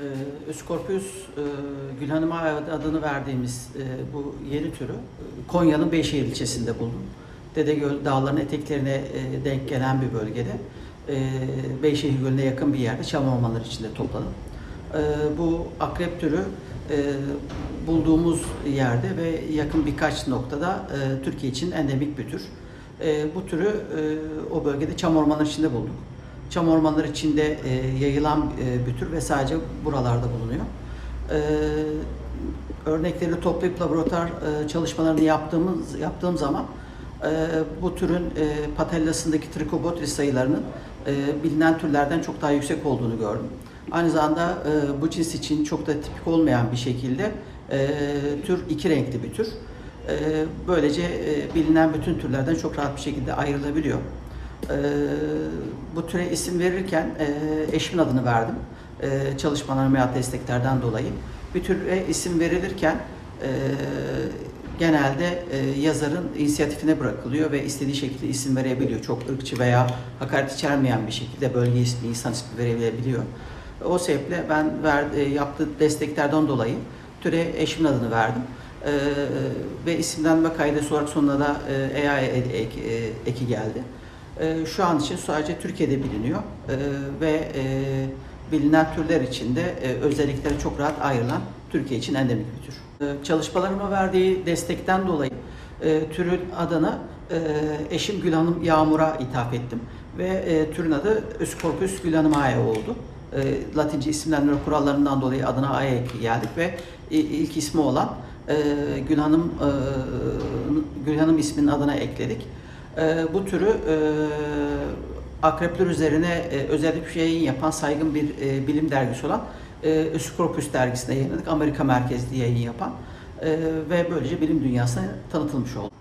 Ee, Öskorpius e, Gülhanım'a adını verdiğimiz e, bu yeni türü e, Konya'nın Beyşehir ilçesinde buldum. Dedegöl dağlarının eteklerine denk gelen bir bölgede. Beyşehir Gölü'ne yakın bir yerde çam ormanları içinde topladım. Bu akrep türü bulduğumuz yerde ve yakın birkaç noktada Türkiye için endemik bir tür. Bu türü o bölgede çam ormanları içinde bulduk. Çam ormanları içinde e, yayılan e, bir tür ve sadece buralarda bulunuyor. E, örnekleri toplayıp laboratuvar e, çalışmalarını yaptığımız yaptığım zaman e, bu türün e, patellasındaki trikobotris sayılarının e, bilinen türlerden çok daha yüksek olduğunu gördüm. Aynı zamanda e, bu cins için çok da tipik olmayan bir şekilde e, tür iki renkli bir tür. E, böylece e, bilinen bütün türlerden çok rahat bir şekilde ayrılabiliyor. Ee, bu türe isim verirken e, eşimin adını verdim. E, çalışmalarım veya desteklerden dolayı. Bir türe isim verilirken e, genelde e, yazarın inisiyatifine bırakılıyor ve istediği şekilde isim verebiliyor. Çok ırkçı veya hakaret içermeyen bir şekilde bölge ismi, insan ismi verebiliyor. O sebeple ben ver, e, yaptığı desteklerden dolayı türe eşimin adını verdim. E, ve isimlenme kaydı olarak sonuna da e, AI eki, e, eki geldi. E, şu an için sadece Türkiye'de biliniyor E, ve e, bilinen türler içinde e, özellikleri çok rahat ayrılan Türkiye için endemik bir tür. E, çalışmalarıma verdiği destekten dolayı e, türün adına e, eşim Gülhanım Yağmur'a ithaf ettim ve e, türün adı Öscorpus gülhanımae oldu. E, Latince isimlendirme kurallarından dolayı adına Aya geldik ve ilk ismi olan e, Gülhanım e, Gülhanım isminin adına ekledik. E, bu türü e, akrepler üzerine e, özel bir yayın yapan saygın bir e, bilim dergisi olan e, Öscorpus dergisine yayınladık. Amerika merkezli yayın yapan e, ve böylece bilim dünyasına tanıtılmış oldu.